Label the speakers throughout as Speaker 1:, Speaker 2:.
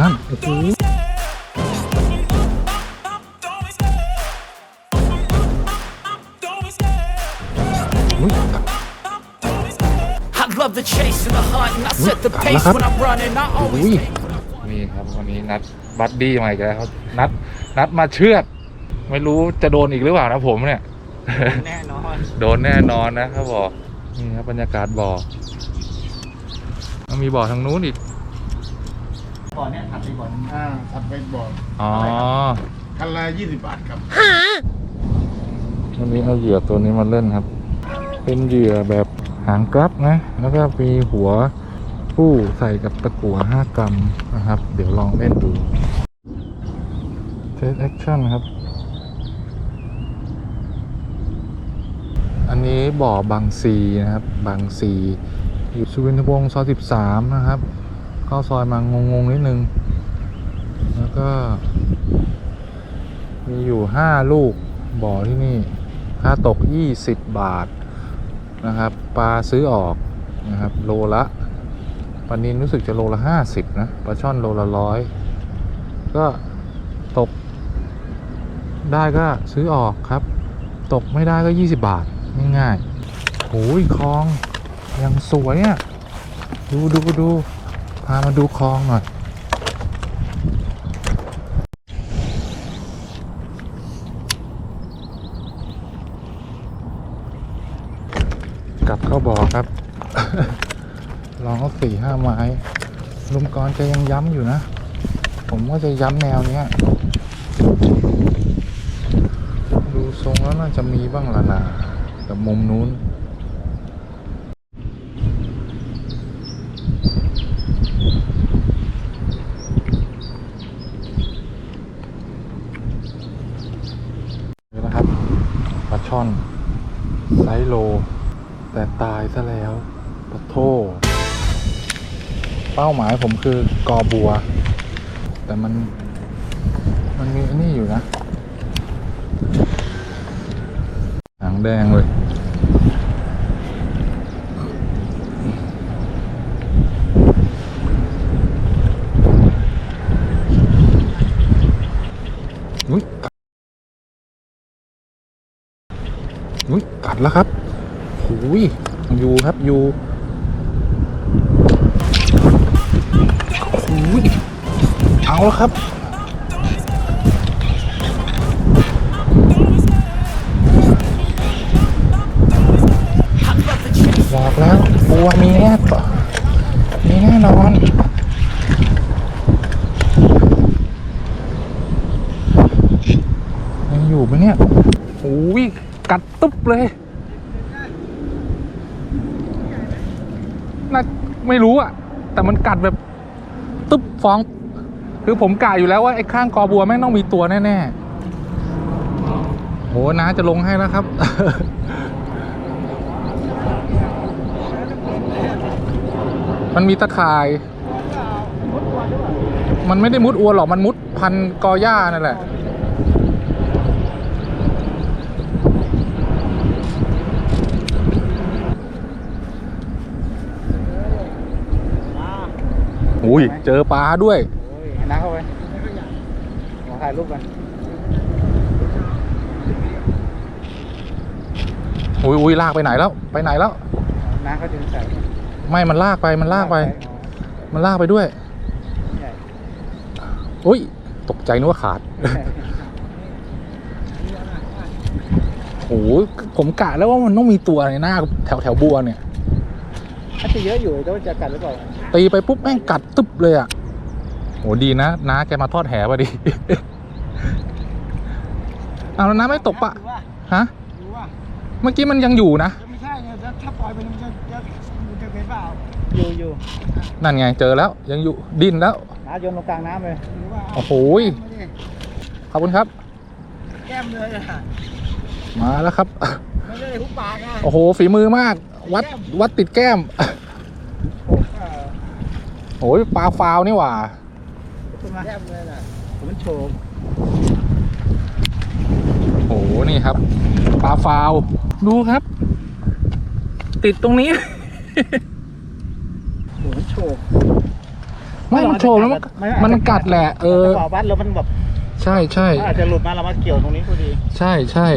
Speaker 1: นั่นโอ้โหอุ๊ย
Speaker 2: I love the chase and the hunt, and I set the
Speaker 1: Look,
Speaker 2: pace
Speaker 1: look.
Speaker 2: when I'm running. I always
Speaker 1: Ui.
Speaker 2: take
Speaker 1: นี่ครับวันนี้นัดบัดดี้มาอีกแล้วครับนัดนัดมาเชือด ไม่รู้จะโดนอีกหรือเปล่านะผมเนี่ย
Speaker 3: แน่นอน
Speaker 1: โดนแน่นอนนะครับบอกนี่ครับบรรยากาศบ่อแล้วมีบ่อทางนู้นอีก
Speaker 3: บ่อเนี่ยถัดไปบ่อนึง
Speaker 4: อ่าถัดไปบอก
Speaker 1: อ๋อ
Speaker 4: คันละยี่สิบบาทครับ
Speaker 1: วันนี้เอาเหยื่อตัวนี้มาเล่นครับ เป็นเหยื่อแบบหางกรับนะ แล้วก็มีหัวผู้ใส่กับตะกั่ว5กรัมนะครับ เดี๋ยวลองเล่นดูเทสแอคชั่นครับ อันนี้บ่อบางซีนะครับ บางซีอยู่สุวินทวงศ์ซอย13 นะครับ เข้าซอยมางงงๆนิดนึง แล้วก็ มีอยู่ 5 ลูกบ่อที่นี่ ค่าตก 20 บาทนะครับ ปลาซื้อออกนะครับ โลละปลานินรู้สึกจะโลละ 50 นะ ปลาช่อนโลละร้อย ก็ตกได้ก็ซื้อออกครับ ตกไม่ได้ก็ 20 บาท ง่ายๆโอ้ยคลอง ยังสวยอะ่ะ ดูดูดู พามาดูคลองหน่อย กลับเข้าบ่อครับ ลองเอาสี่ห้าไม้ ลุงกรจะยังย้ำอยู่นะ ผมว่าจะย้ำแนวเนี้ย ดูทรงแล้วน่าจะมีบ้างละนากับมุมนู้นนะครับปลา ช่อนไซโล แต่ตายซะแล้วปะโทเป้าหมายผมคือกอบัว แต่มัน มันมีอันนี้อยู่นะหางแดงเลยกัด อุ้ยกัดแล้วครับหูยอยู่ครับอยู่หูยเอาแล้วครับบอกแล้วบัวมีแน่ต่อมีแน่นอน ยังอยู่ไหมเนี่ยโอ้ยกัดตุ๊บ เลย น่าไม่รู้อะแต่มันกัดแบบตุ๊บฟอง คือผมกะอยู่แล้วว่าไอ้ข้างกอบัวแม่งต้องมีตัวแน่ๆโหน้าจะลงให้แล้วครับ มันมีตะข่าย มันไม่ได้มุดอวนหรอก มันมุดพันกอหญ้านั่นแหละ อุ้ยเจอปลาด้วย
Speaker 3: โอ้ยน้าเข้าไปขอถ่ายรูปกัน
Speaker 1: อุ้ยอุ้ยลากไปไหนแล้ว ไปไหนแล้ว
Speaker 3: น้าเขาจึงใส่
Speaker 1: ไม่มันลากไปมันลากไป
Speaker 3: อ๋อ
Speaker 1: มันลากไปด้วย
Speaker 3: ใหญ่
Speaker 1: อุ้ย ตกใจนึกว่าขาดโอ้โหผมกะแล้วว่ามันต้องมีตัวในหน้าแถวแถวบัวเนี่ย
Speaker 3: ถ้าจะเยอะอยู่แต่ว่าจะกัดหรือเปล่า
Speaker 1: ตีไปปุ๊บแม่งกัดตึ๊บเลยอะโหดีนะน้าแกมาทอดแหพอดี เอาแล้วน้าไม่ตกปะ
Speaker 3: ดูว่า
Speaker 1: ฮะ
Speaker 3: ดูว่า
Speaker 1: เมื่อกี้มันยังอยู่นะ
Speaker 3: ไม่ใช่ไงถ้าถ้าปล่อยไปมันจะจะมันจะเป็นเปล่าอยู่อยู่
Speaker 1: นั่นไงเจอแล้วยังอยู่ดิ้นแล้ว
Speaker 3: น้าโยนลงกลางน้ำเลยหรือว่า
Speaker 1: โอ้โหยขอบคุณครับ
Speaker 3: แก้มเลยอะ
Speaker 1: มาแล้วครับ
Speaker 3: ไม่ได้หุบปากอะ
Speaker 1: โอ้โหฝีมือมาก วัดวัดติดแก้ม
Speaker 3: เออ
Speaker 1: โอ้ยปลาฟาวนี่หว่า
Speaker 3: ขึ้นมาแก้มเลยน่ะผมมันโฉบ
Speaker 1: โอ้โหนี่ครับ ปลาฟาวดูครับ ติดตรงนี้
Speaker 3: ผมมันโฉบ
Speaker 1: ไม่มันโฉบแล้วมันมันกัดแหละ เออ
Speaker 3: จังหวะวัดแล้วมันแบบ
Speaker 1: ใช่ใช่
Speaker 3: อาจจะหลุดมาเรามาเกี่ยวตรงนี้พอดี
Speaker 1: ใช่ใช่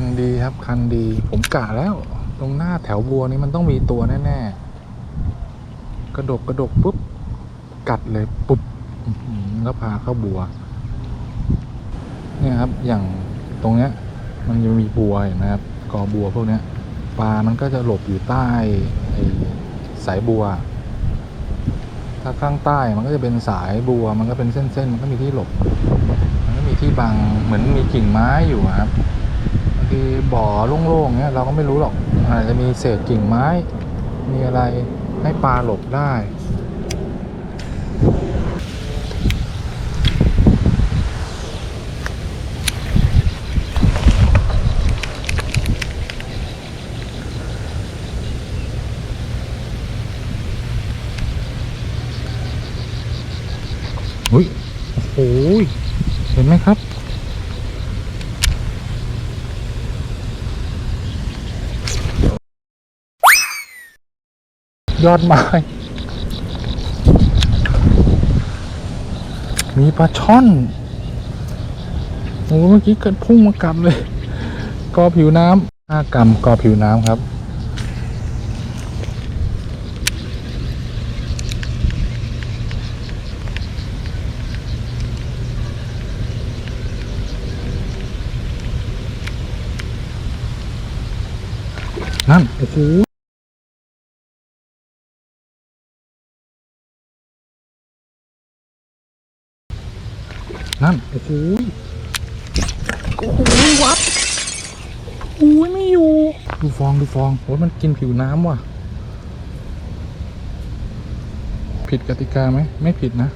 Speaker 1: นดีครับ คันดี ผมกะแล้ว ตรงหน้าแถวบัวนี้มันต้องมีตัวแน่ๆ กระดกกระดกปุ๊บ กัดเลยปุ๊บแล้วพาเข้าบัว เนี่ยครับ อย่างตรงเนี้ย มันจะมีบัวเห็นไหมครับ กอบัวพวกเนี้ย ปลา มันก็จะหลบอยู่ใต้สายบัว ถ้าข้างใต้มันก็จะเป็นสายบัว มันก็เป็นเส้นๆ มันก็มีที่หลบ มันก็มีที่บัง เหมือนมีกิ่งไม้อยู่ครับ บางทีบ่อโล่งๆเนี้ยเราก็ไม่รู้หรอกอาจจะมีเศษกิ่งไม้ มีอะไรให้ปลาหลบได้ อุ้ย โอ้โห เห็นไหมครับ ยอดไม้ มีปลาช่อนโอ้เมื่อกี้เกิดพุ่งมากัดเลย กอผิวน้ำห้ากรัมกอผิวน้ำครับนั่นโอ้โห นั่น โอ้โหโอ้โหวัดโอ้ยไม่อยู่ ดูฟองดูฟองโอ้ยมันกินผิวน้ำว่ะ ผิดกติกาไหม ไม่ผิดนะ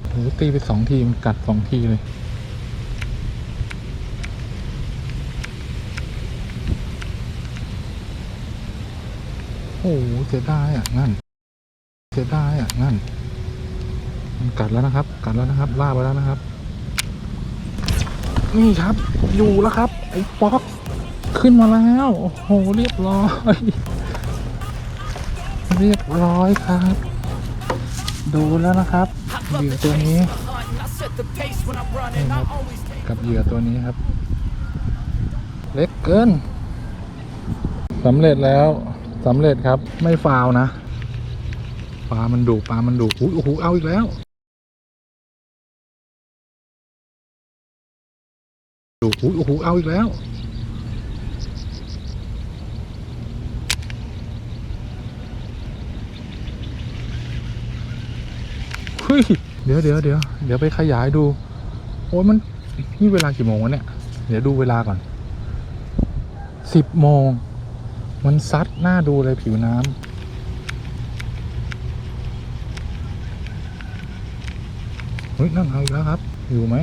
Speaker 1: โอ้โหตีไปสองที มันกัดสองทีเลยโอ้โหเสียดายอะนั่นเสียดายอะนั่น มันกัดแล้วนะครับ กัดแล้วนะครับล่าไปแล้วนะครับ นี่ครับ อยู่แล้วครับ ไอ้ป๊อกขึ้นมาแล้ว โอ้โห เรียบร้อย เรียบร้อยครับ ดูแล้วนะครับเหยื่อตัวนี้ กับเหยื่อตัวนี้ครับ เล็กเกินสำเร็จแล้วสำเร็จครับ ไม่ฟาวนะปลามันดุปลามันดุอุ๊ยโอ้โหเอาอีกแล้ว โอ้โหเอาอีกแล้วเฮ้ยเดี๋ยวเดี๋ยวเดี๋ยวเดี๋ยวไปขยายดู โอ้ยมันนี่เวลากี่โมงวะเนี่ย เดี๋ยวดูเวลาก่อนสิบโมง มันซัดหน้าดูเลยผิวน้ำเฮ้ยนั่นเอาอีกแล้วครับ อยู่ไหม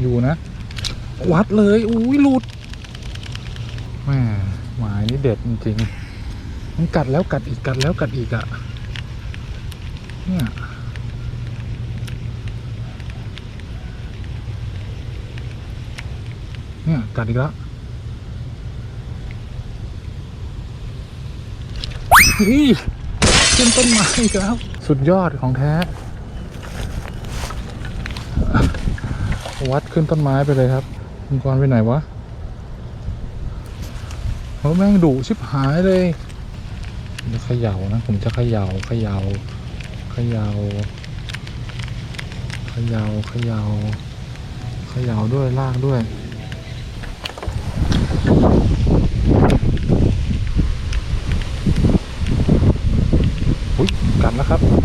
Speaker 1: อยู่นะ วัดเลยอุ้ยหลุดแม่หมายนี่เด็ดจริงๆมันกัดแล้วกัดอีกกัดแล้วกัดอีกอะเนี่ยเนี่ยกัดอีกแล้วเฮ้ยขึ้นต้นไม้อีกแล้ว สุดยอดของแท้ วัดขึ้นต้นไม้ไปเลยครับคุณกรไปไหนวะโอ้แม่งดุชิบหายเลยจะเขย่านะ ผมจะเขย่าเขย่าเขย่าเขย่าเขย่าเขย่าด้วยลากด้วยอุ้ยกัดแล้วครับ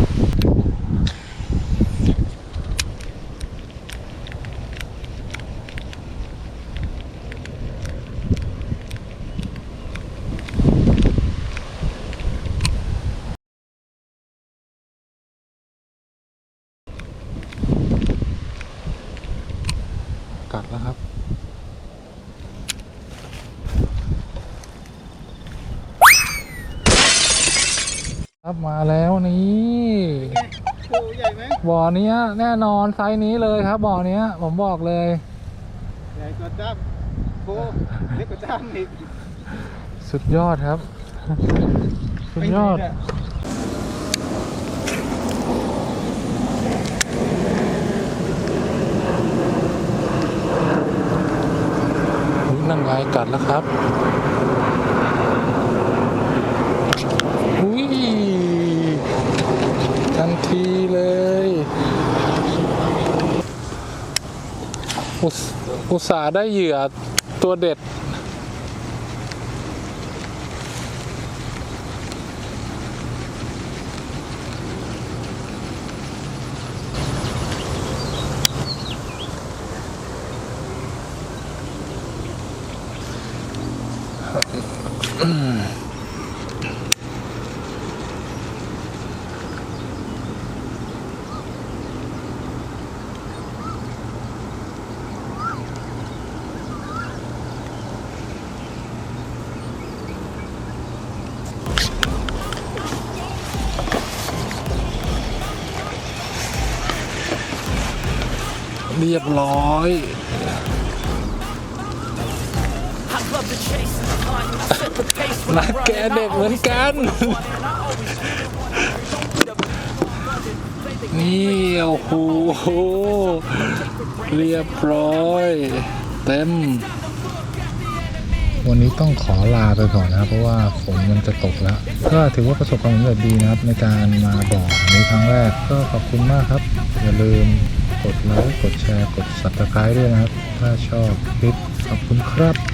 Speaker 1: กัดแล้วครับ ครับมาแล้วนี่
Speaker 3: โอ้ใหญ่ไหม
Speaker 1: บ่อเนี้ยแน่นอนไซส์นี้เลยครับบ่อเนี้ย ผมบอกเลย
Speaker 3: ใหญ่กว่าด้ามโอ้เล็กกว่าด้ามอีก
Speaker 1: สุดยอดครับ สุดยอด
Speaker 3: ไม่มีเนี่ย
Speaker 1: อุ๊ยนั่นไง กัดแล้วครับอุ้ยทันทีเลยอุตอุตส่าห์ได้เหยื่อตัวเด็ด เรียบร้อย
Speaker 2: I'm
Speaker 1: ดแกเด็กเหมือนกัน นี่โอ้โหเรียบร้อย เต็ม วันนี้ต้องขอลาไปก่อนนะครับเพราะว่าฝนมันจะตกแล้ว ก็ถือว่าประสบความสำเร็จดีนะครับ ในการมาบอกในครั้งแรกก็ขอบคุณมากครับ อย่าลืมกดไลค์กดแชร์กด subscribe ด้วยนะครับ ถ้าชอบคลิปขอบคุณครับ